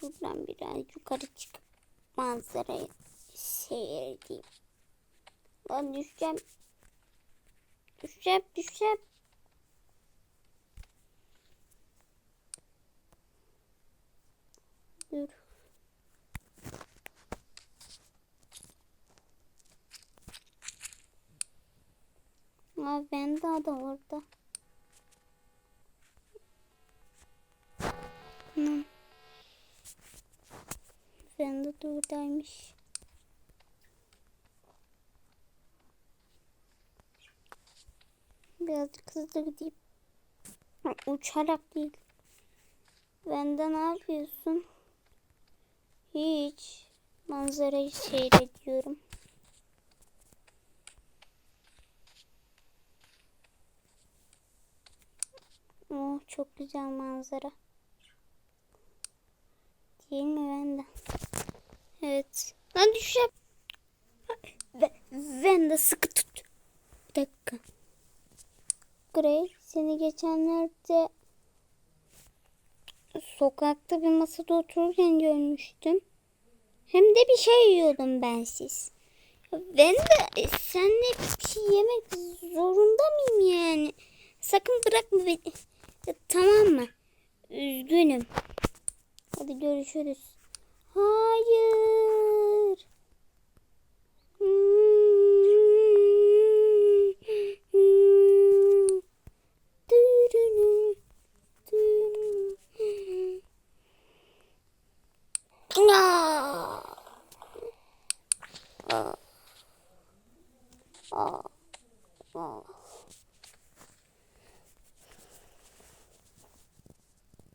Şuradan biraz yukarı çıkıp manzarayı seyredeyim. Lan düşeceğim. Düşeceğim, düşeceğim. Dur. Aa, ben daha da orada. Hı. Ben de buradaymış. Birazcık hızlı gideyim. Uçarak değil. Bende ne yapıyorsun? Hiç. Manzarayı seyrediyorum. Oh çok güzel manzara. Değil mi ben? Evet. Lan düşeceğim. Ve, sıkı tut. Bir dakika. Grey seni geçenlerde sokakta bir masada otururken görmüştüm. Hem de bir şey yiyordum bensiz. Ben de senle bir şey yemek zorunda mıyım yani? Sakın bırakma beni. Tamam mı? Üzgünüm. Hadi görüşürüz. Hayır. Aa. Aa. Aa. Aa.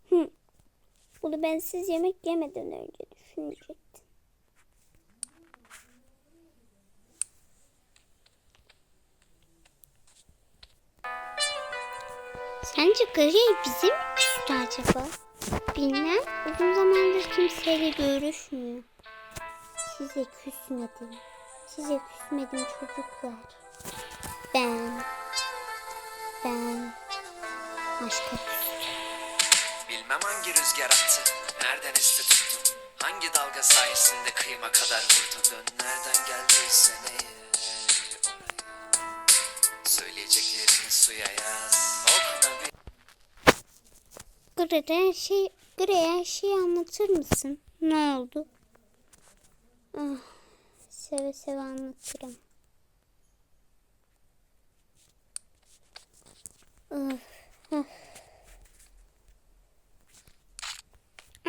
Hı. Bunu ben siz yemek yemeden önce düşünecektim. Sence Gri bizi mi küstü acaba? Bilmem. Uzun zamandır kimseyle görüşmüyor. Size küsmedim. Size küsmedim çocuklar. Ben... Ben... Aşka küstüm. Bilmem hangi rüzgar attı, nereden esti tuttu Hangi dalga sayesinde kıyıma kadar vurdu Dön nereden geldiysen eğer Söyleyeceklerini suya yaz her şey, Gri her şeyi anlatır mısın? Ne oldu? Ah, seve seve anlatırım. Öf, öf.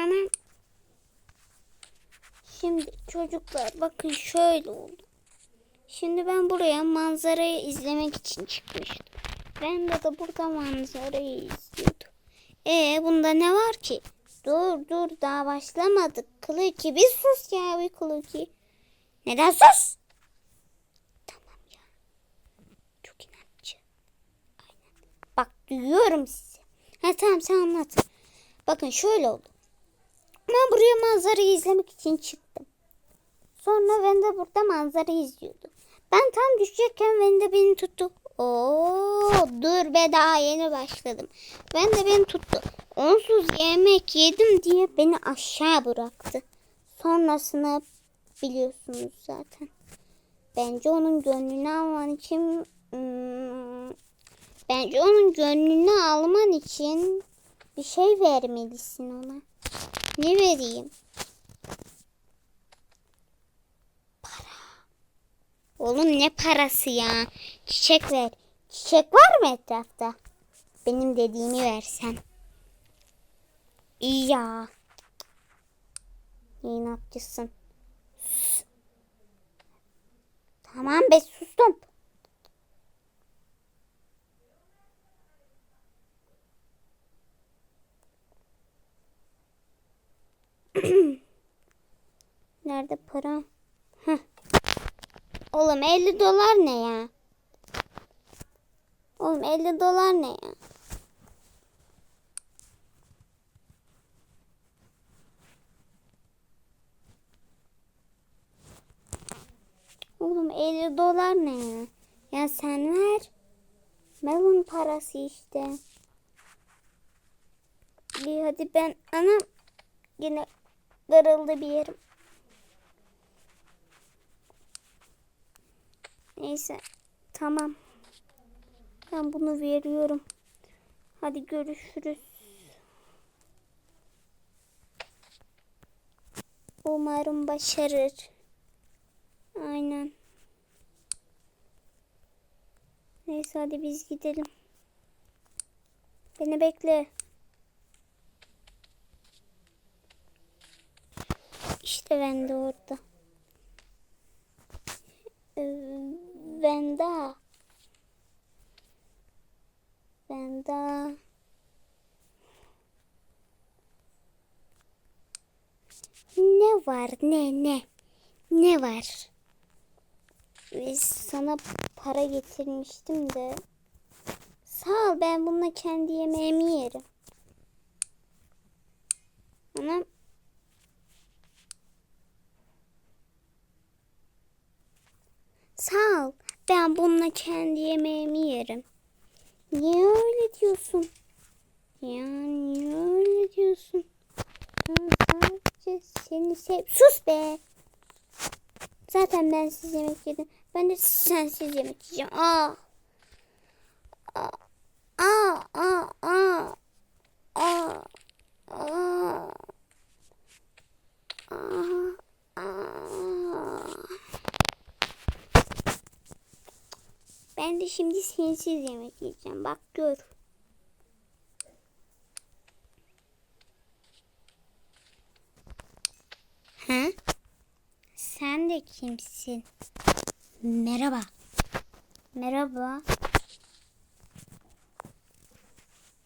Anam. Şimdi çocuklar bakın şöyle oldu. Şimdi ben buraya manzarayı izlemek için çıkmıştım. Ben de, de burada manzarayı izliyordum. E bunda ne var ki? Dur dur daha başlamadık. Kılıki bir sus ya bir Kılıki. Neden sus? Tamam ya. Çok inatçı. Aynen. Bak duyuyorum sizi. Ha tamam sen anlat. Bakın şöyle oldu. Ben buraya manzarayı izlemek için çıktım. Sonra ben de burada manzarayı izliyordum. Ben tam düşecekken ben de beni tuttu. Oo, dur be daha yeni başladım. Ben de beni tuttu. Onsuz yemek yedim diye beni aşağı bıraktı. Sonrasını biliyorsunuz zaten. Bence onun gönlünü alman için hmm, bence onun gönlünü alman için bir şey vermelisin ona. Ne vereyim? Oğlum ne parası ya? Çiçek ver. Çiçek var mı etrafta? Benim dediğimi versen. İyi ya. İnatçısın. Sus. Tamam be sustum. Nerede para? Heh. Oğlum 50 dolar ne ya? Oğlum 50 dolar ne ya? Oğlum 50 dolar ne ya? Ya sen ver. Parasını parası işte. İyi hadi ben anam yine darıldı bir yerim. Neyse tamam. Ben bunu veriyorum. Hadi görüşürüz. Umarım başarır. Aynen. Neyse hadi biz gidelim. Beni bekle. İşte ben de orada. Ee, Venda. Venda. Ne var ne ne? Ne var? Biz sana para getirmiştim de. Sağ ol ben bununla kendi yemeğimi yerim. Anam. Sağ ol. Ben bununla kendi yemeğimi yerim. Niye öyle diyorsun? Ya niye öyle diyorsun? Sadece seni sev... Sus be! Zaten ben siz yemek yedim. Ben de sensiz yemek yiyeceğim. Aa! Aa! Aa! Aa! Aa! Aa! Aa! Aa! Aa! Ben de şimdi sensiz yemek yiyeceğim. Bak gör. Ha? Sen de kimsin? Merhaba. Merhaba.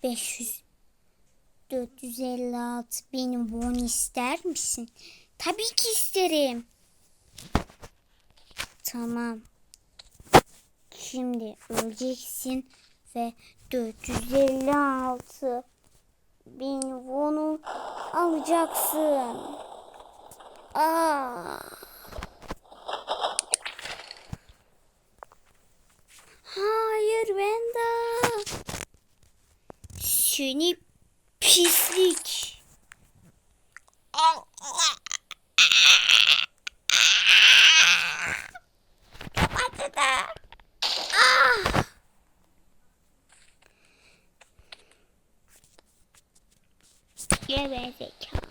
500 456 bin won ister misin? Tabii ki isterim. Tamam. Şimdi öleceksin ve 456 bin wonu alacaksın. Aa. Hayır Venda. Seni pislik. Kapattı da. Ah. Gebe zekalı.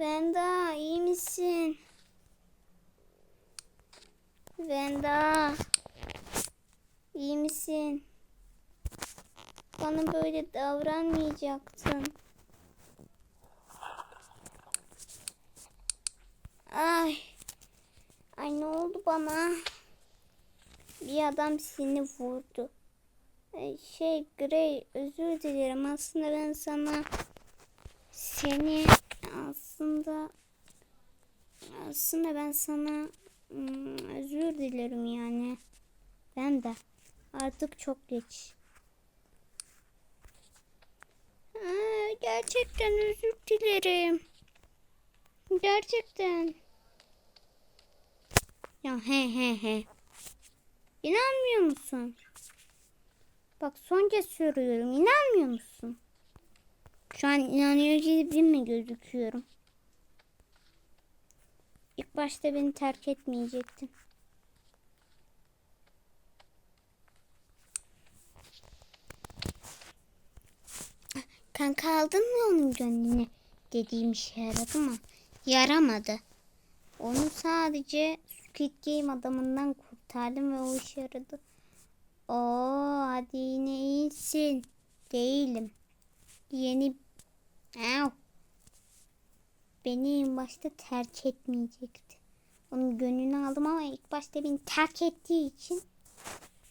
Venda iyi misin? Venda iyi misin? Bana böyle davranmayacaktın. Ay. Ay ne oldu bana? Bir adam seni vurdu. Şey Grey özür dilerim. Aslında ben sana seni aslında aslında ben sana hmm, özür dilerim yani. Ben de artık çok geç. Gerçekten özür dilerim. Gerçekten. Ya he he he. İnanmıyor musun? Bak son kez soruyorum. İnanmıyor musun? Şu an inanıyor gibi mi gözüküyorum? İlk başta beni terk etmeyecektin. Kanka aldın mı onun gönlünü? Dediğim işe yaradı mı? Yaramadı. Onu sadece Squid Game adamından kurtardım ve o işe yaradı. Oo hadi yine iyisin. Değilim. Yeni... Au. Beni en başta terk etmeyecekti. Onun gönlünü aldım ama ilk başta beni terk ettiği için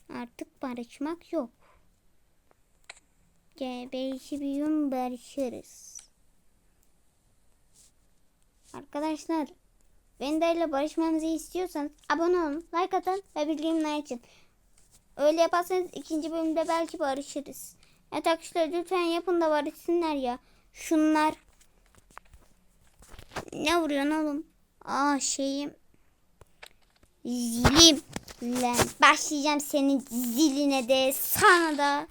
artık barışmak yok. Belki bir gün barışırız. Arkadaşlar Venda ile barışmamızı istiyorsanız abone olun, like atın ve bildirimleri açın. Öyle yaparsanız ikinci bölümde belki barışırız. Evet arkadaşlar lütfen yapın da barışsınlar ya. Şunlar. Ne vuruyorsun oğlum? Aa şeyim. Zilim. Lan başlayacağım senin ziline de sana da.